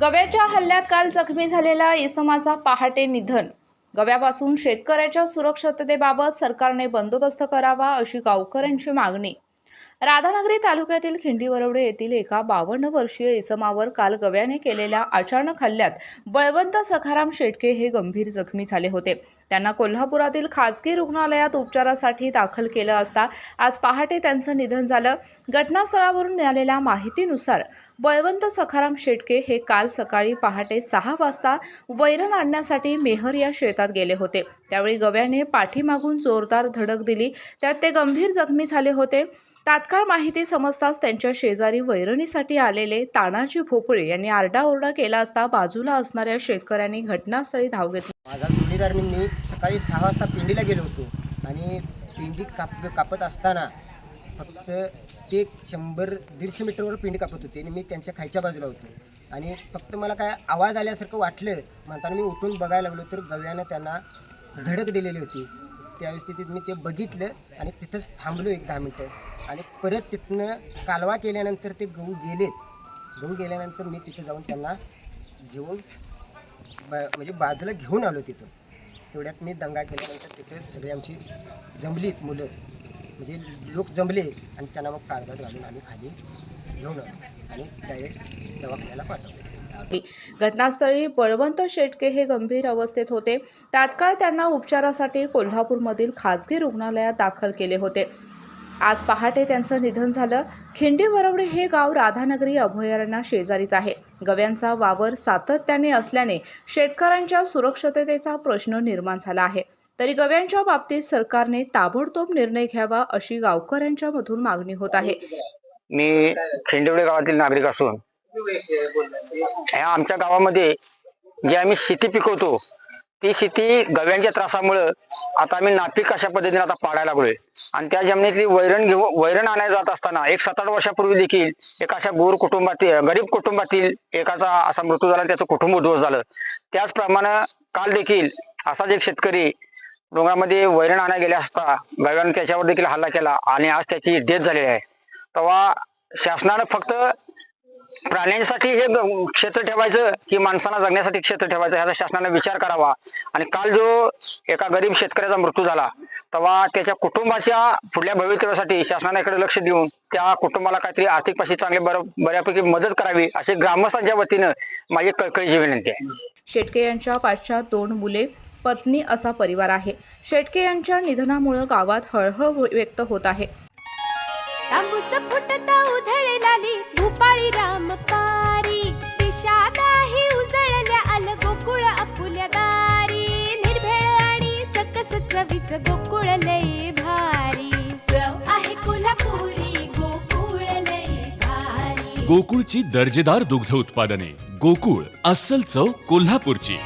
गव्याच्या हल्ल्यात काल जखमी झालेला इसमाचा पहाटे निधन. गव्यापासून शेतकऱ्याच्या सुरक्षिततेबाबत सरकारने बंदोबस्त करावा अशी गावकऱ्यांची मागणी. राधानगरी तालुक्यातील खिंडीवरवडे येथील एका बावन्न वर्षीय इसमावर काल गव्याने केलेल्या अचानक हल्ल्यात बळवंत सखाराम शेटके हे गंभीर जखमी झाले होते. त्यांना कोल्हापुरातील खासगी रुग्णालयात उपचारासाठी दाखल केलं असता आज पहाटे त्यांचं निधन झालं. घटनास्थळावरून मिळालेल्या माहितीनुसार बळवंत सखाराम शेटके हे काल सकाळी पहाटे सहा वाजता वैरण आणण्यासाठी मेहर या शेतात गेले होते. त्यावेळी गव्याने पाठीमागून जोरदार धडक दिली. त्यात ते गंभीर जखमी झाले होते. तात्काळ माहिती समजताच त्यांच्या शेजारी वैरणीसाठी आलेले तानाजी भोपळे यांनी आरडाओरडा केला असता बाजूला असणाऱ्या शेतकऱ्यांनी घटनास्थळी धाव घेतली. माझा जोडीदार मी सकाळी सहा वाजता पिंडीला गेलो होतो आणि पिंडी काप कापत असताना फक्त ते शंभर दीडशे मीटरवर पिंड कापत होते आणि मी त्यांच्या खायच्या बाजूला होतो. आणि फक्त मला काय आवाज आल्यासारखं वाटलं म्हणताना मी उठून बघायला लागलो तर गव्यानं त्यांना धडक दिलेली होती. त्यावेळेस तिथे मी ते बघितलं आणि तिथंच थांबलो एक दहा मिनटं. आणि परत तिथनं कालवा केल्यानंतर ते गहू गेलेत. गहू गेल्यानंतर मी तिथे जाऊन त्यांना घेऊन ब म्हणजे बाजूला घेऊन आलो तिथं. तेवढ्यात मी दंगा केल्यानंतर तिथे सगळी आमची जमलीत मुलं म्हणजे लोक जमले आणि त्यांना मग कागदात घालून आम्ही खाली घेऊन आणि डायरेक्ट दवाखान्याला पाठवलं. घटनास्थळी बळवंत शेटके हे गंभीर अवस्थेत होते. तात्काळ त्यांना उपचारासाठी कोल्हापूरमधील खासगी रुग्णालयात दाखल केले होते. आज पहाटे त्यांचं निधन झालं. खिंडी वरवडे हे गाव राधानगरी अभयारण्या शेजारीच आहे. गव्यांचा वावर सातत्याने असल्याने शेतकऱ्यांच्या सुरक्षिततेचा प्रश्न निर्माण झाला आहे. तरी गव्यांच्या बाबतीत सरकारने ताबडतोब निर्णय घ्यावा अशी गावकऱ्यांच्या मधून मागणी होत आहे. मी खिंडवडे गावातील नागरिक असून ह्या आमच्या गावामध्ये जे आम्ही शेती पिकवतो ती शेती गव्यांच्या त्रासामुळं आता आम्ही नापीक अशा पद्धतीने आता पाडायला लागलोय. आणि त्या जमिनीतली वैरण घेऊन वैरण आणायला जात असताना एक सात आठ वर्षापूर्वी देखील एका अशा गोर कुटुंबातील गरीब कुटुंबातील एकाचा असा मृत्यू झाला त्याचं कुटुंब उद्ध्वस्त झालं. त्याचप्रमाणे काल देखील असाच एक शेतकरी डोंगरामध्ये वैरण आणा गेले असता गव्यानं त्याच्यावर देखील हल्ला केला आणि आज त्याची डेथ झालेली आहे. तेव्हा शासनानं फक्त प्राण्यांसाठी हे क्षेत्र ठेवायचं की माणसांना जगण्यासाठी क्षेत्र ठेवायचं ह्याचा शासनाने विचार करावा. आणि काल जो एका गरीब शेतकऱ्याचा मृत्यू झाला तेव्हा त्याच्या कुटुंबाच्या पुढल्या भवितव्यासाठी शासनाने इकडे लक्ष देऊन त्या कुटुंबाला काहीतरी आर्थिक पाशी चांगली बऱ्यापैकी मदत करावी अशी ग्रामस्थांच्या वतीनं माझी कळकळीची विनंती आहे. शेटके यांच्या पाचशा दोन मुले पत्नी असा परिवार आहे. शेटके यांच्या निधनामुळे गावात हळहळ व्यक्त होत आहे. कोल्हापुरी गोकुळची दर्जेदार दुग्ध उत्पादने. गोकुळ अस्सल चव कोल्हापूरची.